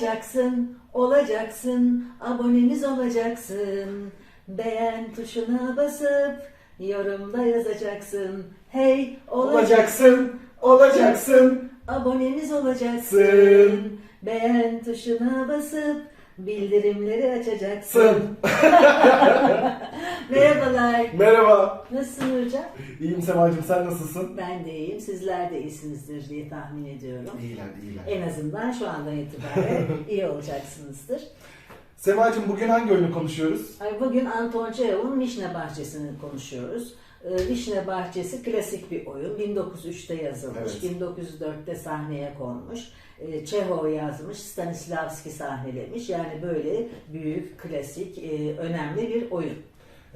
Olacaksın, olacaksın, abonemiz olacaksın. Beğen tuşuna basıp yorumda yazacaksın. Hey olacaksın, Olacaksın, abonemiz olacaksın. Sın. Beğen tuşuna basıp bildirimleri açacaksın. Sın. Merhabalar. Merhaba. Nasılsın hocam? İyiyim Semacığım sen nasılsın? Ben de iyiyim. Sizler de iyisinizdir diye tahmin ediyorum. İyiler iyiler. En azından şu andan itibaren iyi olacaksınızdır. Semacığım bugün hangi oyunu konuşuyoruz? Ay, Bugün Anton Çehov'un Vişne Bahçesi'ni konuşuyoruz. Ee, Vişne Bahçesi klasik bir oyun. 1903'te yazılmış, Evet. 1904'te sahneye konmuş. Ee, Çehov yazmış, Stanislavski sahnelemiş. Yani böyle büyük, klasik, e, önemli bir oyun.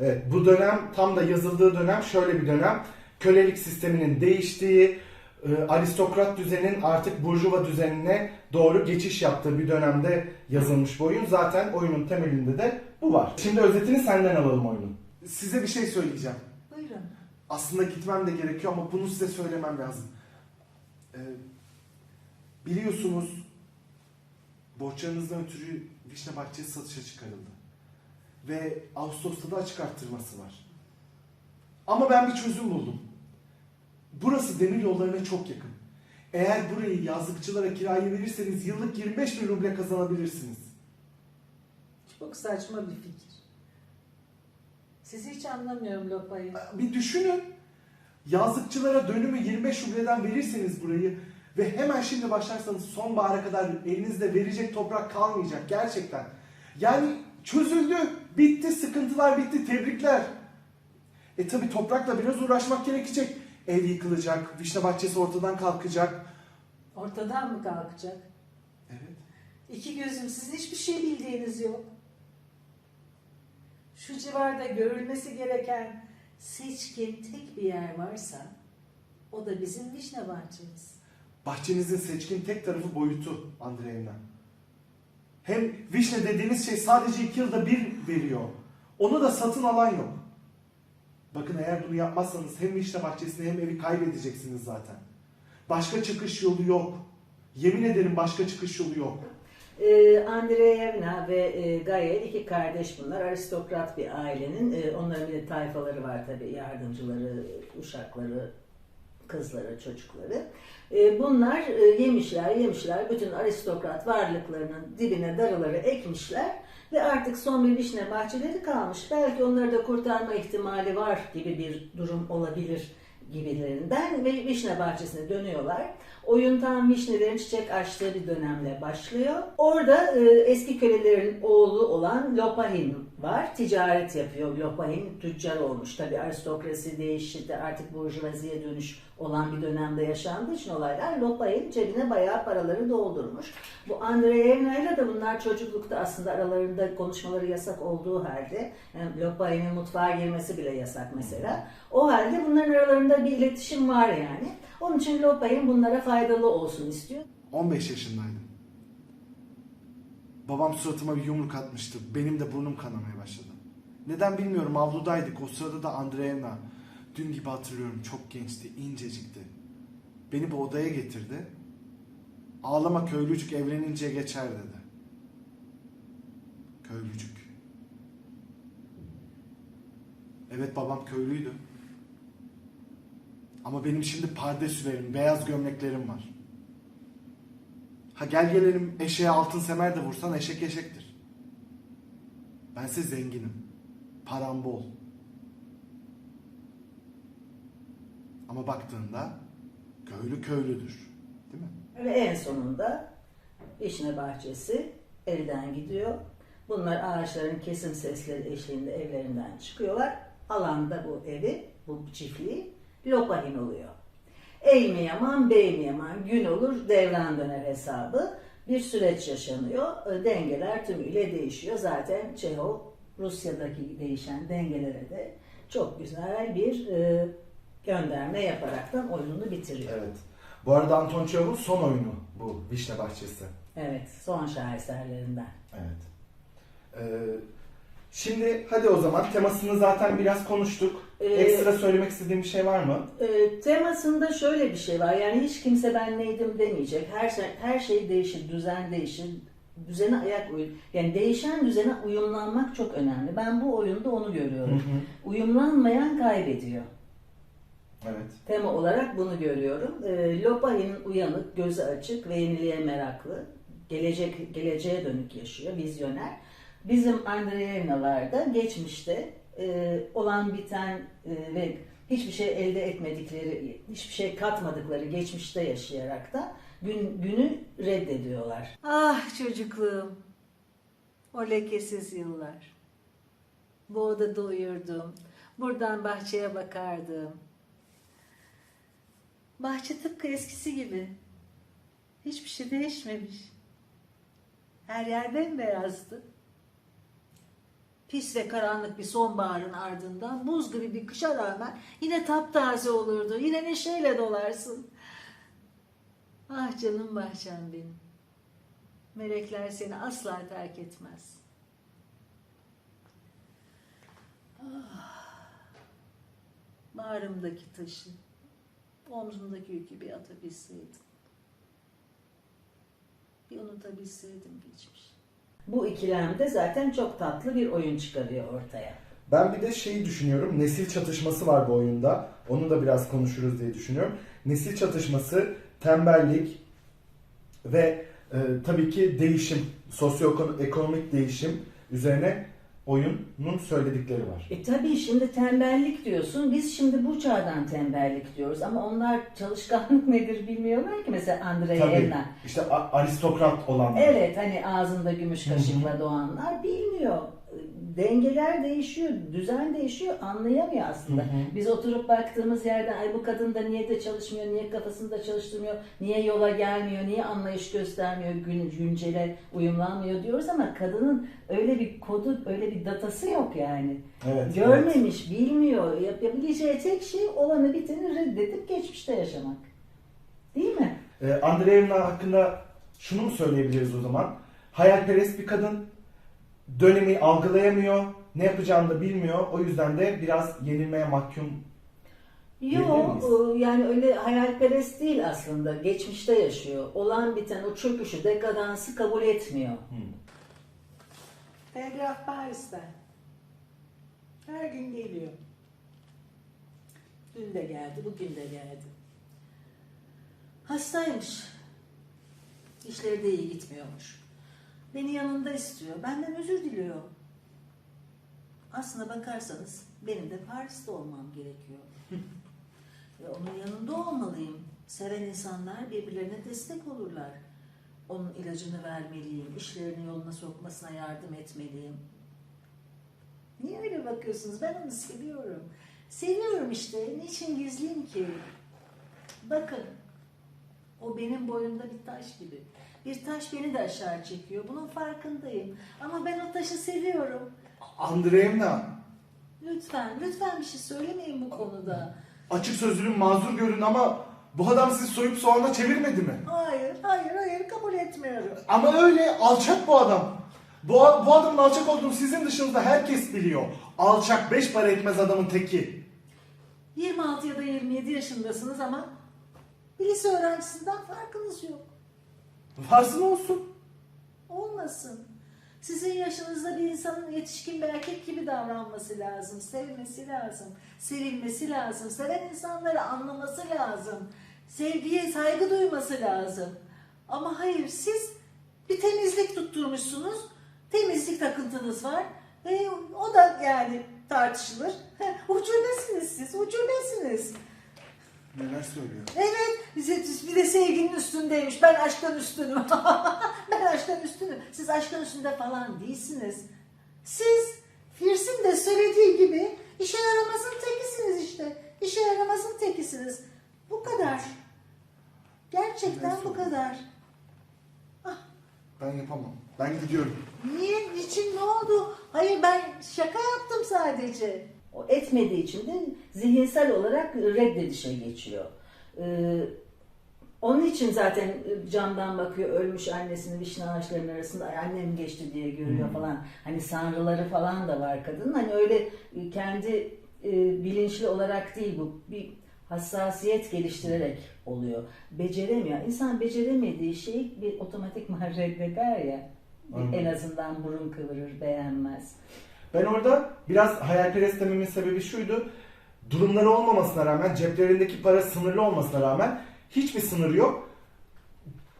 Evet bu dönem tam da yazıldığı dönem şöyle bir dönem. Kölelik sisteminin değiştiği, e, aristokrat düzenin artık burjuva düzenine doğru geçiş yaptığı bir dönemde yazılmış bu oyun. Zaten oyunun temelinde de bu var. Şimdi özetini senden alalım oyunun. Size bir şey söyleyeceğim. Aslında gitmem de gerekiyor ama bunu size söylemem lazım. Ee, biliyorsunuz borçlarınızdan ötürü Vişne Bahçesi satışa çıkarıldı. Ve Ağustos'ta da açık arttırması var. Ama ben bir çözüm buldum. Burası demir yollarına çok yakın. Eğer burayı yazlıkçılara kiraya verirseniz yıllık 25 bin ruble kazanabilirsiniz. Çok saçma bir fikir. Sizi hiç anlamıyorum Lopa'yı. Bir düşünün. Yazlıkçılara dönümü 25 rubleden verirseniz burayı ve hemen şimdi başlarsanız sonbahara kadar elinizde verecek toprak kalmayacak gerçekten. Yani çözüldü, bitti, sıkıntılar bitti, tebrikler. E tabi toprakla biraz uğraşmak gerekecek. Ev yıkılacak, vişne bahçesi ortadan kalkacak. Ortadan mı kalkacak? Evet. İki gözüm sizin hiçbir şey bildiğiniz yok. Şu civarda görülmesi gereken seçkin tek bir yer varsa o da bizim vişne bahçemiz. Bahçenizin seçkin tek tarafı boyutu Andreevna. Hem vişne dediğiniz şey sadece iki yılda bir veriyor. Onu da satın alan yok. Bakın eğer bunu yapmazsanız hem vişne bahçesini hem evi kaybedeceksiniz zaten. Başka çıkış yolu yok. Yemin ederim başka çıkış yolu yok. Ee, Andreyevna ve e, Gaye iki kardeş bunlar. Aristokrat bir ailenin. e, onların bir de tayfaları var tabii. Yardımcıları, uşakları, kızları, çocukları. E, bunlar e, yemişler, yemişler. Bütün aristokrat varlıklarının dibine darıları ekmişler. Ve artık son bir vişne bahçeleri kalmış. Belki onları da kurtarma ihtimali var gibi bir durum olabilir gibilerinden ve vişne bahçesine dönüyorlar. Oyun tam vişnelerin çiçek açtığı bir dönemle başlıyor. Orada e, eski kölelerin oğlu olan Lopahin var. Ticaret yapıyor. Lopahin tüccar olmuş. Tabi aristokrasi değişti. Artık burjuvaziye dönüş olan bir dönemde yaşandığı için olaylar. Lopahin cebine bayağı paraları doldurmuş. Bu Andreyevna ile de bunlar çocuklukta aslında aralarında konuşmaları yasak olduğu halde yani Lopahin'in mutfağa girmesi bile yasak mesela. O halde bunların aralarında bir iletişim var yani. Onun için Lopahin bunlara faydalı olsun istiyor. 15 yaşındaydım. Babam suratıma bir yumruk atmıştı. Benim de burnum kanamaya başladı. Neden bilmiyorum avludaydık. O sırada da Andreevna. Dün gibi hatırlıyorum çok gençti, incecikti. Beni bu odaya getirdi. Ağlama köylücük evlenince geçer dedi. Köylücük. Evet babam köylüydü. Ama benim şimdi pardesülerim, beyaz gömleklerim var. Ha gel gelelim eşeğe altın semer de vursan eşek eşektir. Bense zenginim. Param bol. Ama baktığında köylü köylüdür. Değil mi? Ve en sonunda vişne bahçesi elden gidiyor. Bunlar ağaçların kesim sesleri eşliğinde evlerinden çıkıyorlar. Alanda bu evi, bu çiftliği Lopahin oluyor. Ey mi yaman, bey mi yaman, gün olur devran döner hesabı. Bir süreç yaşanıyor. E, Dengeler tümüyle değişiyor. Zaten Çehov Rusya'daki değişen dengelere de çok güzel bir e, gönderme yaparaktan oyununu bitiriyor. Evet. Bu arada Anton Çehov'un son oyunu bu Vişne Bahçesi. Evet, son şaheserlerinden. Evet. Ee, Şimdi hadi o zaman temasını zaten biraz konuştuk. Ee, Ekstra söylemek istediğim bir şey var mı? E, temasında şöyle bir şey var. Yani hiç kimse ben neydim demeyecek. Her şey, her şey değişir, düzen değişir. Düzene ayak uyum. Yani değişen düzene uyumlanmak çok önemli. Ben bu oyunda onu Hı görüyorum. hı. Uyumlanmayan kaybediyor. Evet. Tema olarak bunu görüyorum. E, Lopahin'in uyanık, gözü açık ve yeniliğe meraklı. Gelecek, geleceğe dönük yaşıyor, vizyoner. Bizim Andreyevnalarda geçmişte e, olan biten e, ve hiçbir şey elde etmedikleri, hiçbir şey katmadıkları geçmişte yaşayarak da gün, günü reddediyorlar. Ah çocukluğum. O lekesiz yıllar. Bu odada uyurdum. Buradan bahçeye bakardım. Bahçe tıpkı eskisi gibi. Hiçbir şey değişmemiş. Her yer bembeyazdı. Pis ve karanlık bir sonbaharın ardından buz gibi bir kışa rağmen yine taptaze olurdu. Yine neşeyle dolarsın. Ah canım bahçem benim. Melekler seni asla terk etmez. Ah, bağrımdaki taşı, omzumdaki yükü bir atabilseydim. Bir unutabilseydim geçmiş. Bu ikilemde zaten çok tatlı bir oyun çıkarıyor ortaya. Ben bir de şeyi düşünüyorum. Nesil çatışması var bu oyunda. Onu da biraz konuşuruz diye düşünüyorum. Nesil çatışması, tembellik ve e, tabii ki değişim, sosyoekonomik değişim üzerine oyunun söyledikleri var. E tabii şimdi tembellik diyorsun. Biz şimdi bu çağdan tembellik diyoruz ama onlar çalışkanlık nedir bilmiyorlar ki mesela Andrei Tabii. Evna. İşte aristokrat olanlar. Evet hani ağzında gümüş kaşıkla doğanlar bilmiyor. Dengeler değişiyor, düzen değişiyor anlayamıyor aslında. Hı hı. Biz oturup baktığımız yerde ay bu kadın da niye de çalışmıyor, niye kafasını da çalıştırmıyor, niye yola gelmiyor, niye anlayış göstermiyor, gün, güncele uyumlanmıyor diyoruz ama kadının öyle bir kodu, öyle bir datası yok yani. Evet, evet. Görmemiş, bilmiyor. Yap- Yapabileceği tek şey olanı biteni reddedip geçmişte yaşamak. Değil mi? Ee, Andreevna hakkında şunu mu söyleyebiliriz o zaman? Hayalperest bir kadın, dönemi algılayamıyor, ne yapacağını da bilmiyor. O yüzden de biraz yenilmeye mahkum. Yok, yani öyle hayalperest değil aslında. Geçmişte yaşıyor. Olan biten o çöküşü, dekadansı kabul etmiyor. Telgraf Paris'ten. Her gün geliyor. Dün de geldi, bugün de geldi. Hastaymış. İşleri de iyi gitmiyormuş. Beni yanında istiyor. Benden özür diliyor. Aslına bakarsanız benim de Paris'te olmam gerekiyor. Ve onun yanında olmalıyım. Seven insanlar birbirlerine destek olurlar. Onun ilacını vermeliyim, işlerini yoluna sokmasına yardım etmeliyim. Niye öyle bakıyorsunuz? Ben onu seviyorum. Seviyorum işte. Niçin gizliyim ki? Bakın. O benim boyumda bir taş gibi. Bir taş beni de aşağı çekiyor. Bunun farkındayım. Ama ben o taşı seviyorum. Andreevna, Lütfen, lütfen bir şey söylemeyin bu konuda. açık sözlülüğün mazur görün ama bu adam sizi soyup soğana çevirmedi mi? Hayır, hayır, hayır kabul etmiyorum. Ama öyle alçak bu adam. Bu, bu adamın alçak olduğunu sizin dışınızda herkes biliyor. Alçak beş para etmez adamın teki. 26 ya da 27 yaşındasınız ama lise öğrencisinden farkınız yok. Varsın olsun. Olmasın. Sizin yaşınızda bir insanın yetişkin bir erkek gibi davranması lazım. Sevmesi lazım. Sevilmesi lazım. Seven insanları anlaması lazım. Sevgiye saygı duyması lazım. Ama hayır siz bir temizlik tutturmuşsunuz. Temizlik takıntınız var. Ve o da yani tartışılır. Ucubesiniz siz. Ucubesiniz. Neler söylüyor? Evet, bize bir de sevginin üstündeymiş. Ben aşktan üstünüm. ben aşktan üstünüm. Siz aşktan üstünde falan değilsiniz. Siz Firs'in de söylediği gibi işe yaramazın tekisiniz işte. İşe yaramazın tekisiniz. Bu kadar. Gerçekten bu kadar. Ben yapamam. Ben gidiyorum. Niye? Niçin? Ne oldu? Hayır ben şaka yaptım sadece. O etmediği için de zihinsel olarak reddedişe geçiyor. Ee, Onun için zaten e, camdan bakıyor ölmüş annesini vişne ağaçlarının arasında "Ay, annem geçti diye görüyor Hı. falan. Hani sanrıları falan da var kadının. Hani öyle e, kendi e, bilinçli olarak değil bu. Bir hassasiyet geliştirerek oluyor. Beceremiyor. İnsan beceremediği şeyi bir otomatikman reddeder ya. Anladım. En azından burun kıvırır, beğenmez. Ben orada biraz hayalperest dememin sebebi şuydu. Durumları olmamasına rağmen, ceplerindeki para sınırlı olmasına rağmen hiçbir sınır yok.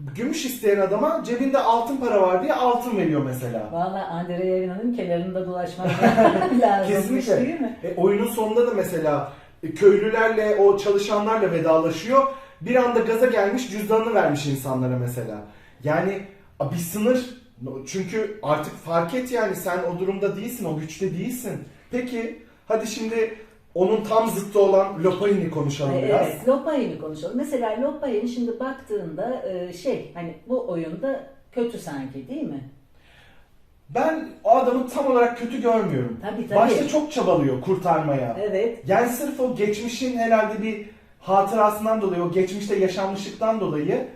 Gümüş isteyen adama cebinde altın para var diye altın veriyor mesela. Valla Andrea Yavina'nın kenarında dolaşmak lazım. Kesinlikle. Değil mi? E, oyunun sonunda da mesela e, köylülerle, o çalışanlarla vedalaşıyor. Bir anda gaza gelmiş cüzdanını vermiş insanlara mesela. Yani bir sınır. Çünkü artık fark et yani sen o durumda değilsin, o güçte değilsin. Peki hadi şimdi onun tam zıttı olan Lopain'i konuşalım biraz. Evet, Lopay'ını konuşalım. Mesela Lopay'ın şimdi baktığında e, şey hani bu oyunda kötü sanki değil mi? Ben o adamı tam olarak kötü görmüyorum. Tabii tabii. Başta çok çabalıyor kurtarmaya. Evet. Yani sırf o geçmişin herhalde bir hatırasından dolayı, o geçmişte yaşanmışlıktan dolayı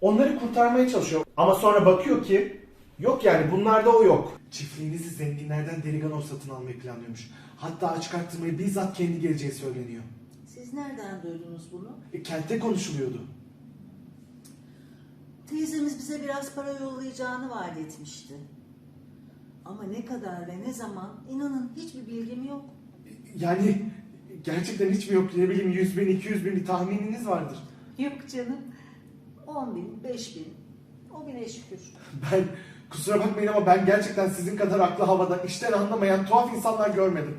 onları kurtarmaya çalışıyor. Ama sonra bakıyor ki yok yani bunlarda o yok. Çiftliğinizi zenginlerden Deliganov satın almayı planlıyormuş. Hatta açık arttırmayı bizzat kendi geleceği söyleniyor. Siz nereden duydunuz bunu? E, kentte konuşuluyordu. Teyzemiz bize biraz para yollayacağını vaat etmişti. Ama ne kadar ve ne zaman inanın hiçbir bilgim yok. E, Yani gerçekten hiç mi yok ne bileyim 100 bin 200 bin bir tahmininiz vardır. Yok canım. 10 bin, 5 bin. O bile şükür. Ben kusura bakmayın ama ben gerçekten sizin kadar aklı havada işten anlamayan tuhaf insanlar görmedim.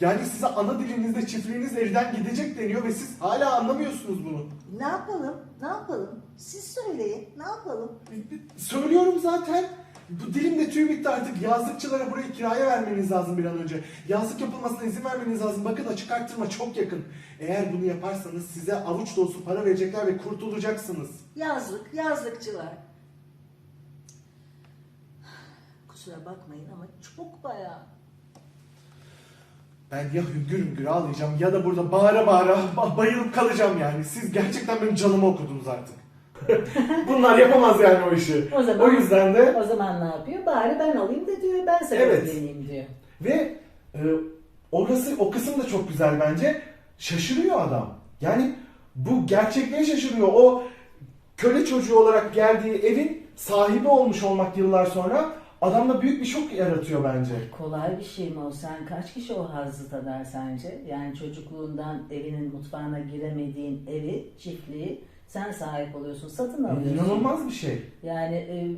Yani size ana dilinizde çiftliğiniz elden gidecek deniyor ve siz hala anlamıyorsunuz bunu. Ne yapalım? Ne yapalım? Siz söyleyin. Ne yapalım? Söylüyorum zaten. Bu dilimde tüy bitti artık. Yazlıkçılara burayı kiraya vermeniz lazım bir an önce. Yazlık yapılmasına izin vermeniz lazım. Bakın açık arttırma çok yakın. Eğer bunu yaparsanız size avuç dolusu para verecekler ve kurtulacaksınız. Yazlık, yazlıkçılar. Kusura bakmayın ama çok bayağı. Ben ya hüngür hüngür ağlayacağım ya da burada bağıra bağıra ba- bayılıp kalacağım yani. Siz gerçekten benim canımı okudunuz artık. Bunlar yapamaz yani o işi. O zaman yüzden de o zaman ne yapıyor? Bari ben alayım da diyor. Ben Evet. sebepleneyim diyor. ve e, orası o kısım da çok güzel bence. Şaşırıyor adam. Yani bu gerçekliğe şaşırıyor. O köle çocuğu olarak geldiği evin sahibi olmuş olmak yıllar sonra adamda büyük bir şok yaratıyor bence. Kolay bir şey mi o? Sen kaç kişi o hazzı tadar sence? Yani çocukluğundan evinin mutfağına giremediğin evi, çiftliği sen sahip oluyorsun, satın alıyorsun. İnanılmaz bir şey. Yani e,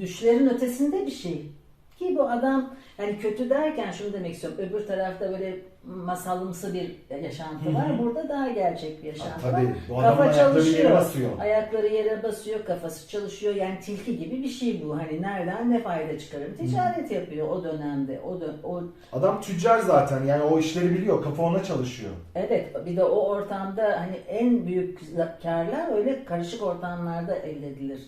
düşlerin ötesinde bir şey. Ki bu adam yani kötü derken şunu demek istiyorum. Öbür tarafta böyle masalımsı bir yaşantı var. Burada daha gerçek bir yaşantı var. tabii. Bu adamın Kafa ayakları yere çalışıyor. basıyor. Ayakları yere basıyor, kafası çalışıyor. Yani tilki gibi bir şey bu. Hani nereden ne fayda çıkarım? Ticaret yapıyor o dönemde. O dön o Adam tüccar zaten yani o işleri biliyor. Kafa ona çalışıyor. evet bir de o ortamda hani en büyük karlar öyle karışık ortamlarda elde edilir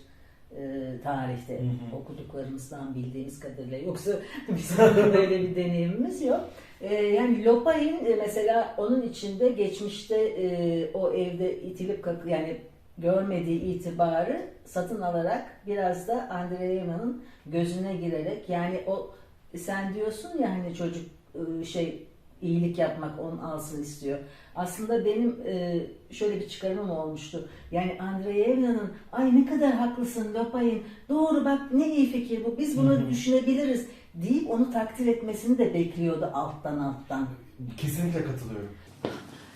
e, tarihte Hı hı. okuduklarımızdan bildiğimiz kadarıyla yoksa bizim böyle bir deneyimimiz yok. E, yani Lopay'ın e, mesela onun içinde geçmişte e, o evde itilip kakı yani görmediği itibarı satın alarak biraz da Andreyevna'nın gözüne girerek yani o sen diyorsun ya hani çocuk e, şey iyilik yapmak onun alsın istiyor. Aslında benim e, şöyle bir çıkarımım olmuştu. Yani Andreyevna'nın ay ne kadar haklısın Lopay'ın doğru bak ne iyi fikir bu biz bunu Hı hı. düşünebiliriz deyip onu takdir etmesini de bekliyordu alttan alttan. Kesinlikle katılıyorum.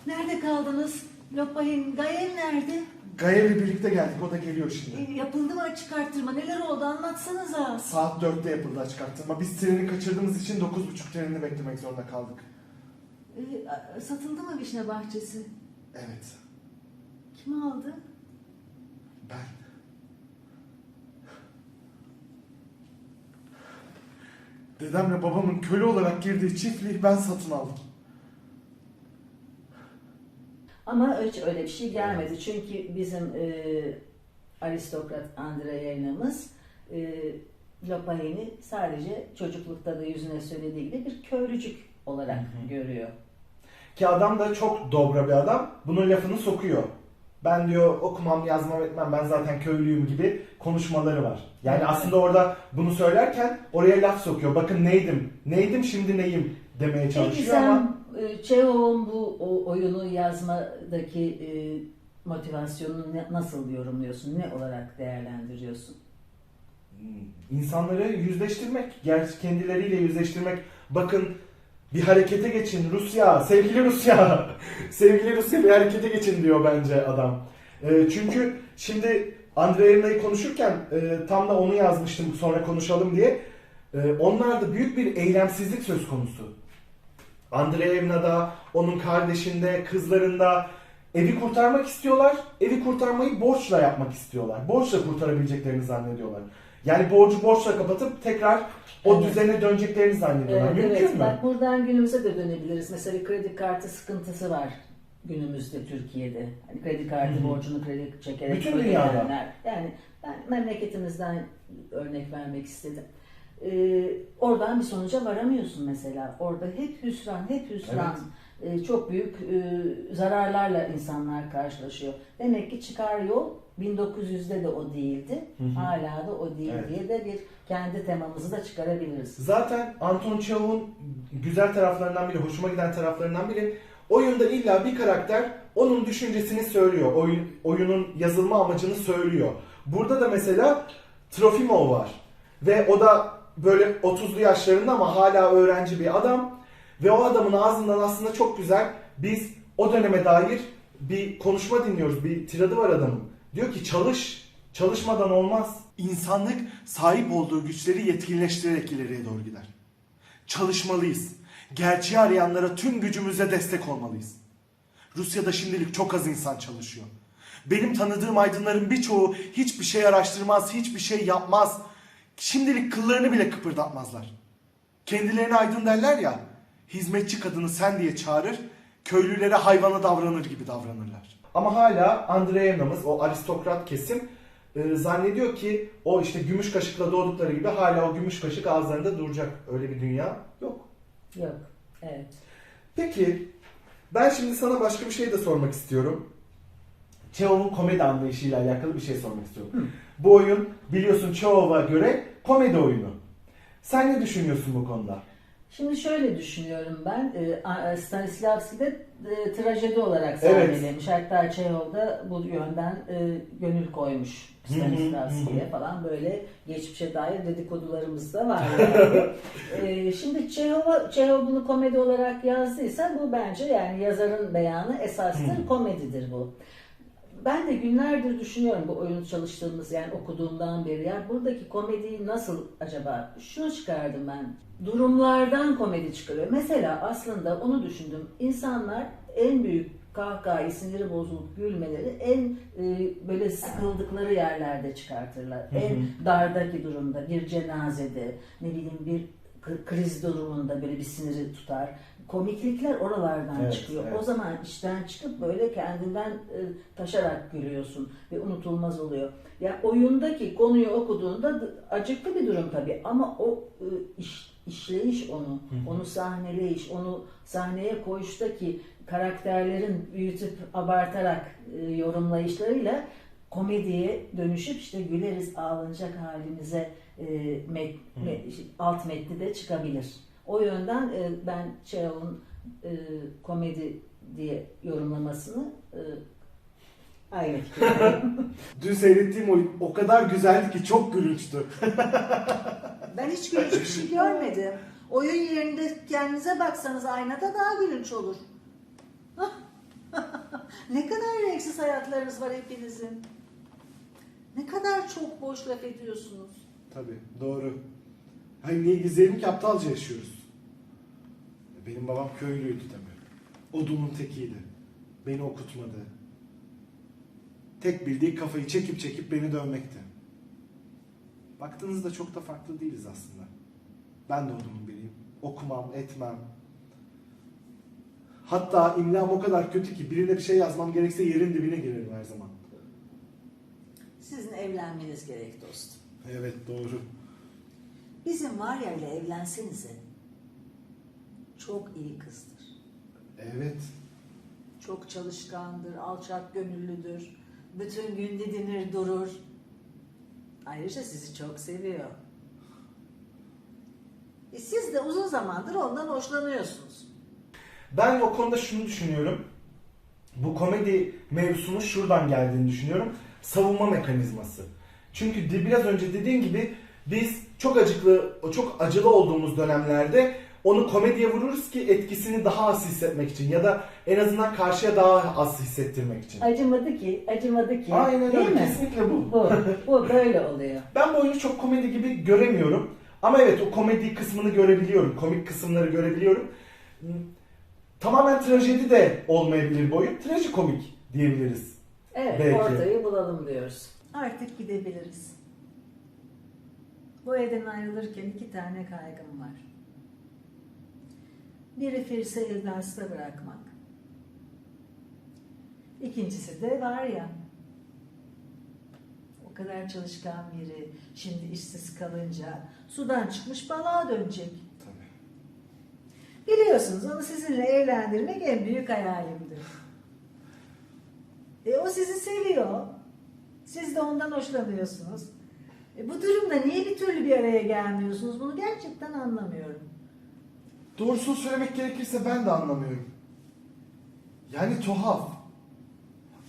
Nerede kaldınız? Lopay'ın Gayen nerede? Gaya'yla birlikte geldik o da geliyor şimdi. E, yapıldı mı açık arttırma? Neler oldu anlatsanıza. Saat 4'te yapıldı açık arttırma. Biz treni kaçırdığımız için 9.30 trenini beklemek zorunda kaldık. E, a- satıldı mı vişne bahçesi? Evet. Kim aldı? Ben. Dedemle babamın köle olarak girdiği çiftliği ben satın aldım. Ama hiç öyle bir şey gelmedi. Çünkü bizim e, aristokrat Andreyevna'mız e, Lopayin'i sadece çocuklukta da yüzüne söylediği gibi bir köylücük olarak Hı hı. görüyor. Ki adam da çok dobra bir adam. Bunun lafını sokuyor. ben diyor okumam yazmam etmem ben zaten köylüyüm gibi konuşmaları var. Yani Evet. aslında orada bunu söylerken oraya laf sokuyor. Bakın neydim, neydim şimdi neyim demeye Peki çalışıyor sen ama e, Çehov'un bu o, oyunu yazmadaki e, motivasyonunu nasıl yorumluyorsun? Ne olarak değerlendiriyorsun? Hmm, insanları yüzleştirmek, gerçi kendileriyle yüzleştirmek. Bakın bir harekete geçin Rusya, sevgili Rusya, sevgili Rusya bir harekete geçin diyor bence adam. E, çünkü şimdi Andreyevna'yı konuşurken e, tam da onu yazmıştım sonra konuşalım diye. E, onlarda büyük bir eylemsizlik söz konusu. Andreyevna'da, onun kardeşinde, kızlarında evi kurtarmak istiyorlar. Evi kurtarmayı borçla yapmak istiyorlar. Borçla kurtarabileceklerini zannediyorlar. Yani borcu borçla kapatıp tekrar o Evet. düzene döneceklerini zannediyorlar. Evet, Mümkün evet. mü? Bak buradan günümüze de dönebiliriz. Mesela bir kredi kartı sıkıntısı var günümüzde Türkiye'de. Hani kredi kartı Hı hı. borcunu kredi çekerek Bütün dünyada. Yani ben memleketimizden örnek vermek istedim. Ee, oradan bir sonuca varamıyorsun mesela. Orada hep hüsran, hep hüsran. Ee, çok büyük e, zararlarla insanlar karşılaşıyor. Demek ki çıkar yol 1900'de de o değildi. Hı hı. Hala da o değil Evet. diye de bir kendi temamızı da çıkarabiliriz. Zaten Anton Çehov'un güzel taraflarından biri, hoşuma giden taraflarından biri oyunda illa bir karakter onun düşüncesini söylüyor. Oyun, oyunun yazılma amacını söylüyor. Burada da mesela Trofimov var. Ve o da böyle 30'lu yaşlarında ama hala öğrenci bir adam. Ve o adamın ağzından aslında çok güzel biz o döneme dair bir konuşma dinliyoruz. Bir tiradı var adamın. Diyor ki çalış, çalışmadan olmaz. İnsanlık sahip olduğu güçleri yetkinleştirerek ileriye doğru gider. Çalışmalıyız. Gerçeği arayanlara tüm gücümüzle destek olmalıyız. Rusya'da şimdilik çok az insan çalışıyor. Benim tanıdığım aydınların birçoğu hiçbir şey araştırmaz, hiçbir şey yapmaz. Şimdilik kıllarını bile kıpırdatmazlar. Kendilerine aydın derler ya, hizmetçi kadını sen diye çağırır, köylülere hayvana davranır gibi davranırlar. Ama hala Andreyevna'mız o aristokrat kesim e, zannediyor ki o işte gümüş kaşıkla doğdukları gibi hala o gümüş kaşık ağızlarında duracak. Öyle bir dünya yok. Yok. Evet. Peki ben şimdi sana başka bir şey de sormak istiyorum. Çehov'un komedi anlayışıyla alakalı bir şey sormak istiyorum. Hı. Bu oyun biliyorsun Çehov'a göre komedi oyunu. Sen ne düşünüyorsun bu konuda? Şimdi şöyle düşünüyorum ben. e, Stanislavski de e, trajedi olarak Evet. sahnelemiş. Hatta Çehov da bu yönden e, gönül koymuş Stanislavski'ye falan böyle geçmişe dair dedikodularımız da var. Yani. E, şimdi Çehov, Çehov bunu komedi olarak yazdıysa bu bence yani yazarın beyanı esastır, komedidir bu. Ben de günlerdir düşünüyorum bu oyunu çalıştığımız yani okuduğumdan beri. Ya buradaki komediyi nasıl acaba? Şunu çıkardım ben. Durumlardan komedi çıkarıyor. Mesela aslında onu düşündüm. İnsanlar en büyük kahkahayı, siniri bozulup gülmeleri en e, böyle sıkıldıkları yerlerde çıkartırlar. Hı hı. En dardaki durumda, bir cenazede, ne bileyim bir kriz durumunda böyle bir siniri tutar. Komiklikler oralardan Evet, çıkıyor. evet. O zaman işten çıkıp böyle kendinden e, taşarak gülüyorsun ve unutulmaz oluyor. Ya oyundaki konuyu okuduğunda acıklı bir durum tabii ama o e, iş, işleyiş onu, hı. onu sahneleyiş, onu sahneye koyuştaki karakterlerin büyütüp abartarak e, yorumlayışlarıyla komediye dönüşüp işte güleriz ağlanacak halimize e, met- Hı. me- alt metni de çıkabilir. O yönden e, ben Çehov'un e, komedi diye yorumlamasını e, aynı fikirdeyim. Dün seyrettiğim oyun o kadar güzeldi ki çok gülünçtü. Ben hiç gülünç bir şey görmedim. Oyun yerinde kendinize baksanız aynada daha gülünç olur. ne kadar renksiz hayatlarınız var hepinizin. Ne kadar çok boş laf ediyorsunuz. Tabii doğru. Hayır niye gizleyelim ki aptalca yaşıyoruz. Benim babam köylüydü tabii. Odunun tekiydi. Beni okutmadı. Tek bildiği kafayı çekip çekip beni dövmekti. Baktığınızda çok da farklı değiliz aslında. Ben de odunun biriyim. Okumam, etmem. Hatta imlam o kadar kötü ki birine bir şey yazmam gerekse yerin dibine girerim her zaman. Sizin evlenmeniz gerek dostum. Evet doğru. Bizim var ya ile evlensenize. Çok iyi kızdır. Evet. Çok çalışkandır, alçak gönüllüdür. Bütün gün didinir durur. Ayrıca sizi çok seviyor. E siz de uzun zamandır ondan hoşlanıyorsunuz. Ben o konuda şunu düşünüyorum. Bu komedi mevzusunun şuradan geldiğini düşünüyorum. Savunma mekanizması. Çünkü biraz önce dediğim gibi biz çok acıklı, çok acılı olduğumuz dönemlerde onu komediye vururuz ki etkisini daha az hissetmek için ya da en azından karşıya daha az hissettirmek için. Acımadı ki, acımadı ki. Aynen Değil öyle. mi? Kesinlikle bu. Bu, bu böyle oluyor. Ben bu oyunu çok komedi gibi göremiyorum. Ama evet o komedi kısmını görebiliyorum. Komik kısımları görebiliyorum. Tamamen trajedi de olmayabilir bu oyun. Trajikomik diyebiliriz. Evet, Belki. ortayı bulalım diyoruz. Artık gidebiliriz. Bu evden ayrılırken iki tane kaygım var. Biri Firs'e Eldas'ta bırakmak. İkincisi de var ya, o kadar çalışkan biri şimdi işsiz kalınca sudan çıkmış balığa dönecek. Biliyorsunuz onu sizinle evlendirmek en büyük hayalimdir. E, o sizi seviyor. Siz de ondan hoşlanıyorsunuz. E, bu durumda niye bir türlü bir araya gelmiyorsunuz? Bunu gerçekten anlamıyorum. Doğrusunu söylemek gerekirse ben de anlamıyorum. Yani tuhaf.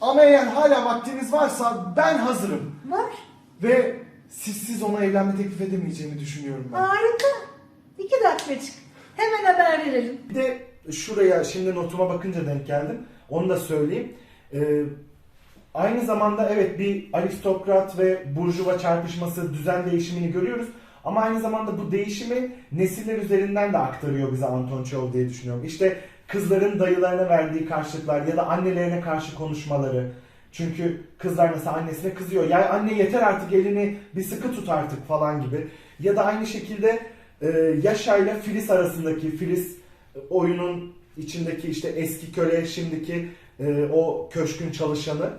Ama eğer hala vaktiniz varsa ben hazırım. Var. Ve sizsiz ona evlenme teklif edemeyeceğimi düşünüyorum ben. Harika. İki dakikacık. Hemen haber verelim. Bir de şuraya şimdi notuma bakınca denk geldim. Onu da söyleyeyim. Ee, aynı zamanda evet bir aristokrat ve burjuva çarpışması, düzen değişimini görüyoruz. Ama aynı zamanda bu değişimi nesiller üzerinden de aktarıyor bize Anton Çehov diye düşünüyorum. İşte kızların dayılarına verdiği karşılıklar ya da annelerine karşı konuşmaları. Çünkü kızlar mesela annesine kızıyor. Ya anne yeter artık elini bir sıkı tut artık falan gibi. Ya da aynı şekilde e, Yaşa ile Filiz arasındaki Filiz e, oyunun içindeki işte eski köle şimdiki e, o köşkün çalışanı.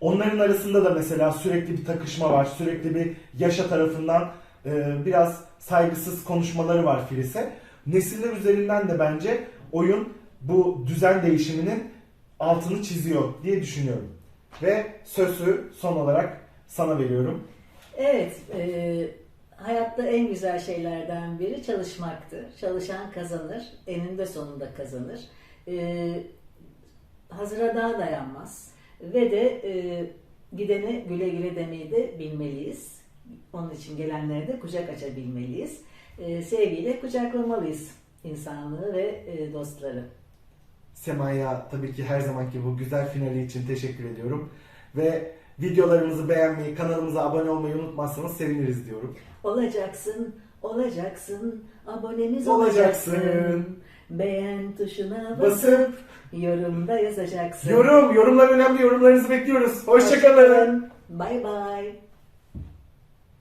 Onların arasında da mesela sürekli bir takışma var. Sürekli bir Yaşa tarafından e, biraz saygısız konuşmaları var Filiz'e. Nesiller üzerinden de bence oyun bu düzen değişiminin altını çiziyor diye düşünüyorum. Ve sözü son olarak sana veriyorum. Evet, e, hayatta en güzel şeylerden biri çalışmaktır. Çalışan kazanır, eninde sonunda kazanır. E, hazıra daha dayanmaz. Ve de e, gidene güle güle demeyi de bilmeliyiz. Onun için gelenlere de kucak açabilmeliyiz. E, sevgiyle kucaklamalıyız insanlığı ve e, dostları. Sema'ya tabii ki her zamanki bu güzel finali için teşekkür ediyorum. Ve videolarımızı beğenmeyi, kanalımıza abone olmayı unutmazsanız seviniriz diyorum. Olacaksın, olacaksın, abonemiz Olacaksın. olacaksın. Beğen tuşuna basıp Basıp yorumda yazacaksın. yorum, yorumlar önemli. Yorumlarınızı bekliyoruz. Hoşçakalın. Bye bye.